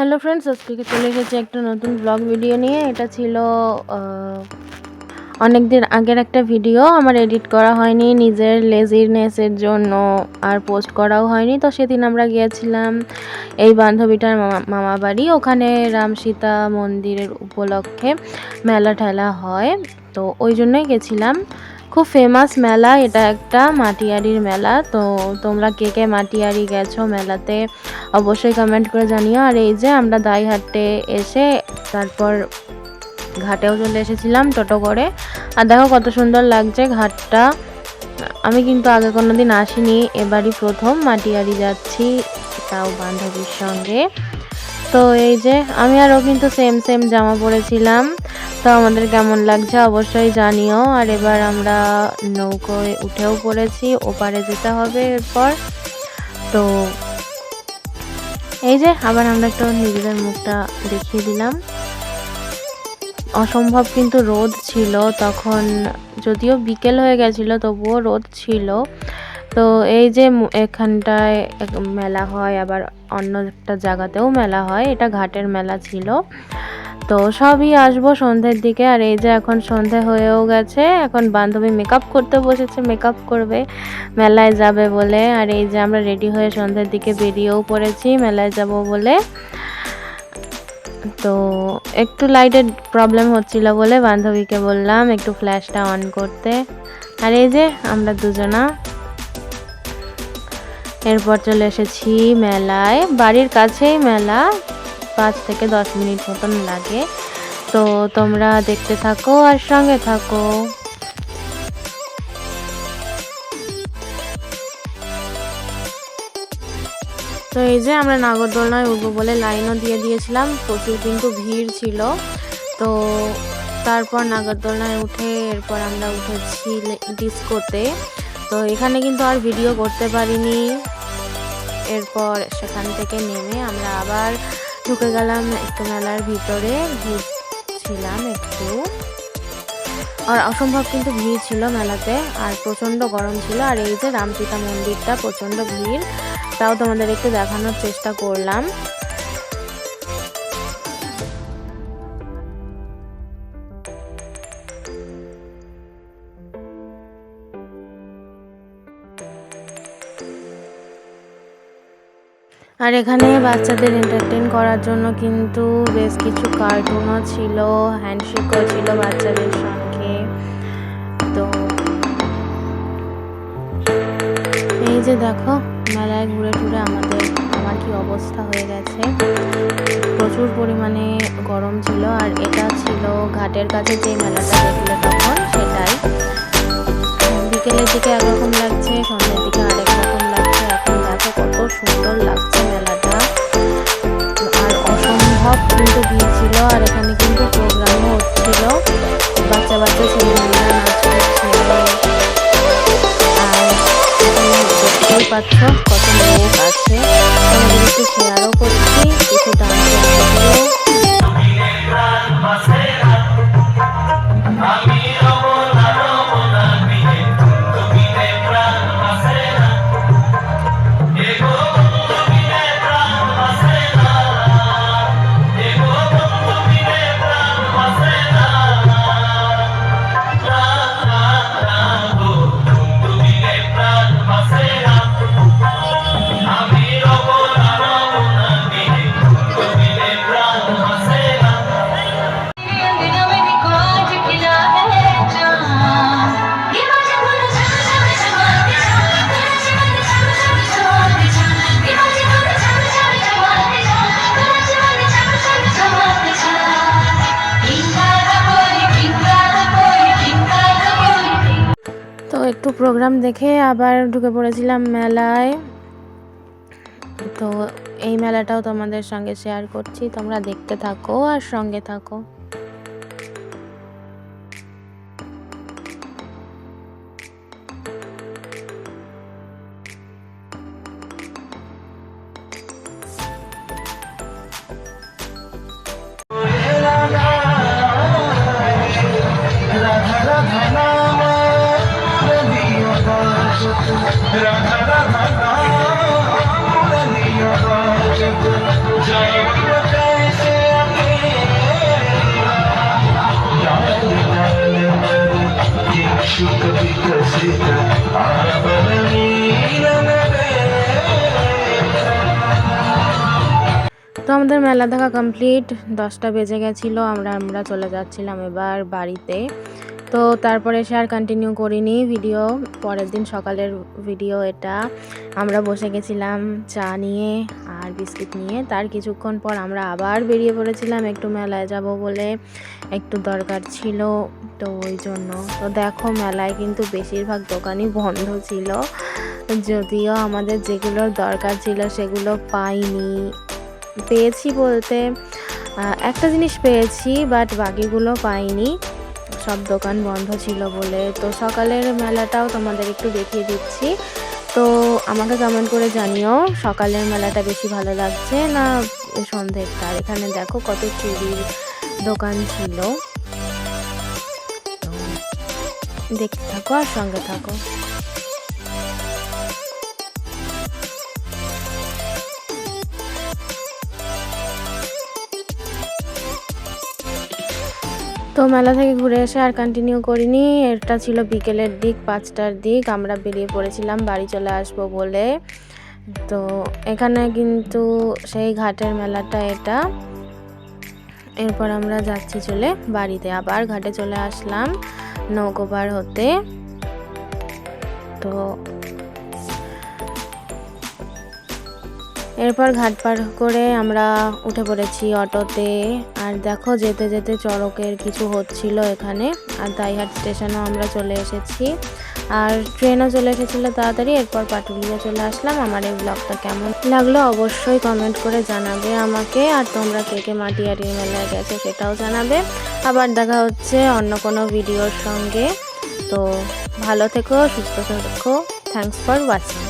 Hello friends আজকে চলে এসেছি একটা নতুন ব্লগ ভিডিও নিয়ে? এটা ছিল অনেক দিন আগের একটা ভিডিও আমার এডিট করা হয়নি, নিজের লেজিনেসের জন্য আর পোস্ট করাও হয়নি। তো সেদিন আমরা গিয়েছিলাম এই বান্ধবীটার মামা বাড়ি। ওখানে রাম সীতা মন্দিরের উপলক্ষে মেলা ঠেলা হয়। তো ওই জন্যই গেছিলাম। খুব ফেমাস মেলা, এটা একটা মাটিয়ারির মেলা। তো তোমরা কে কে মাটিয়ারি গেছো মেলাতে, অবশ্যই কমেন্ট করে জানিও। আর এই যে আমরা দাইহাটে এসে তারপর ঘাটেও চলে এসেছিলাম টোটো করে। আর দেখো কত সুন্দর লাগছে ঘাটটা। আমি কিন্তু আগে কোনো দিন আসিনি, এবারই প্রথম মাটিয়ারি যাচ্ছি তাও বান্ধবীর সঙ্গে। তো এই যে আমি আরও কিন্তু সেম সেম জামা পরেছিলাম। তো আমাদের কেমন লাগছে অবশ্যই জানিও। আর এবার আমরা নৌকোয় উঠেও পড়েছি, ওপারে যেতে হবে এরপর। তো এই যে, আবার আমরা একটু নিজেদের মুখটা দেখিয়ে দিলাম। অসম্ভব কিন্তু রোদ ছিল তখন, যদিও বিকেল হয়ে গেছিল তবুও রোদ ছিল। তো এই যে এখানটায় মেলা হয়, আবার অন্য একটা জায়গাতেও মেলা হয়, এটা ঘাটের মেলা ছিল। তো সবই আসব সন্ধ্যের দিকে। আর এই যে এখন সন্ধে হয়েও গেছে, এখন বান্ধবী মেকআপ করতে বসেছে মেকআপ করবে, মেলায় যাবে বলে। আর এই যে আমরা রেডি হয়ে সন্ধ্যের দিকে বেরিয়েও পড়েছি, মেলায় যাব বলে। তো একটু লাইটের প্রবলেম হচ্ছিল বলে বান্ধবীকে বললাম একটু ফ্ল্যাশটা অন করতে। আর এই যে আমরা দুজনা এরপর চলে এসেছি মেলায়, বাড়ির কাছেই মেলা। পাঁচ থেকে দশ মিনিট মতন লাগে। তো তোমরা দেখতে থাকো আর সঙ্গে থাকো। তো এই যে আমরা নাগরদোলনায় উঠবো বলে লাইনও দিয়ে দিয়েছিলাম, প্রচুর কিন্তু ভিড় ছিল। তো তারপর নাগরদোলনায় উঠে এরপর আমরা উঠেছি ডিস্কোতে। তো এখানে কিন্তু আর ভিডিও করতে পারিনি। এরপর সেখান থেকে নেমে আমরা আবার ঢুকে গেলাম একটু মেলার ভিতরে, ঘুরছিলাম একটু। আর অসম্ভব কিন্তু ভিড় ছিল মেলাতে, আর প্রচণ্ড গরম ছিল। আর এই যে রামসীতা মন্দিরটা প্রচণ্ড ভিড়, তাও তোমাদের একটু দেখানোর চেষ্টা করলাম। আর এখানে বাচ্চাদের এন্টারটেন করার জন্য কিন্তু বেশ কিছু কার্টুনও ছিল হ্যান্ডশেকও ছিল বাচ্চাদের সঙ্গে। তো এই যে দেখো, মেলায় ঘুরে টুরে আমাদের, আমার কি অবস্থা হয়ে গেছে। প্রচুর পরিমাণে গরম ছিল, আর এটা ছিল ঘাটের কাছে যে মেলাটা দেখলে তখন, সেটাই। বিকেলের দিকে একরকম লাগছে। পাচ্ছ কত লোক আছে আমাদের একটু শেয়ারও করছি কিছু ডান্স একটু প্রোগ্রাম দেখে আবার ঢুকে পড়েছিলাম মেলায়। তো এই মেলাটাও তোমাদের সঙ্গে শেয়ার করছি, তোমরা দেখতে থাকো আর সঙ্গে থাকো। তো আমাদের মেলা দেখা কমপ্লিট দশটা বেজে গেছিল আমরা আমরা চলে যাচ্ছিলাম এবার বাড়িতে। তো তারপরে সে আর কন্টিনিউ করিনি ভিডিও পরের দিন সকালের ভিডিও এটা। আমরা বসে গেছিলাম চা নিয়ে আর বিস্কিট নিয়ে। তার কিছুক্ষণ পর আমরা আবার বেরিয়ে পড়েছিলাম একটু মেলায় যাব বলে। একটু দরকার ছিল তো ওই জন্য। তো দেখো মেলায় কিন্তু বেশিরভাগ দোকানই বন্ধ ছিল। যদিও আমাদের যেগুলোর দরকার ছিল সেগুলো পাইনি। পেয়েছি বলতে একটা জিনিস পেয়েছি বাট বাকিগুলো পাইনি। সব দোকান বন্ধ ছিল বলে। তো সকালের মেলাটাও তোমাদের একটু দেখিয়ে দিচ্ছি। তো আমাকে কমেন্ট করে জানিও, সকালের মেলাটা বেশি ভালো লাগছে না সন্ধ্যেরটা এখানে দেখো কত চুরির দোকান ছিল। দেখতে থাকো আর সঙ্গে থাকো। তো মেলা থেকে ঘুরে এসে আর কন্টিনিউ করিনি। এটা ছিল বিকেলের দিক, পাঁচটার দিক। আমরা বেরিয়ে পড়েছিলাম, বাড়ি চলে আসব বলে। তো এখানে কিন্তু সেই ঘাটের মেলাটা এটা। এরপর আমরা যাচ্ছি চলে বাড়িতে। আবার ঘাটে চলে আসলাম নৌকোবার হতে। তো এরপর ঘাট পার করে আমরা উঠে পড়েছি অটোতে। আর দেখো, যেতে যেতে চড়কের কিছু হচ্ছিল এখানে। আর দাইহাট স্টেশনও আমরা চলে এসেছি। আর ট্রেনও চলে এসেছিল তাড়াতাড়ি। এরপর পাটুলিয়ে চলে আসলাম। আমার এই ব্লগটা কেমন লাগল অবশ্যই কমেন্ট করে জানাবে আমাকে। আর তোমরা কে কে মাটিয়ারির মেলায় গেছো সেটাও জানাবে। আবার দেখা হচ্ছে অন্য কোনো ভিডিওর সঙ্গে। তো ভালো থেকো, সুস্থ থেকো। Thanks for watching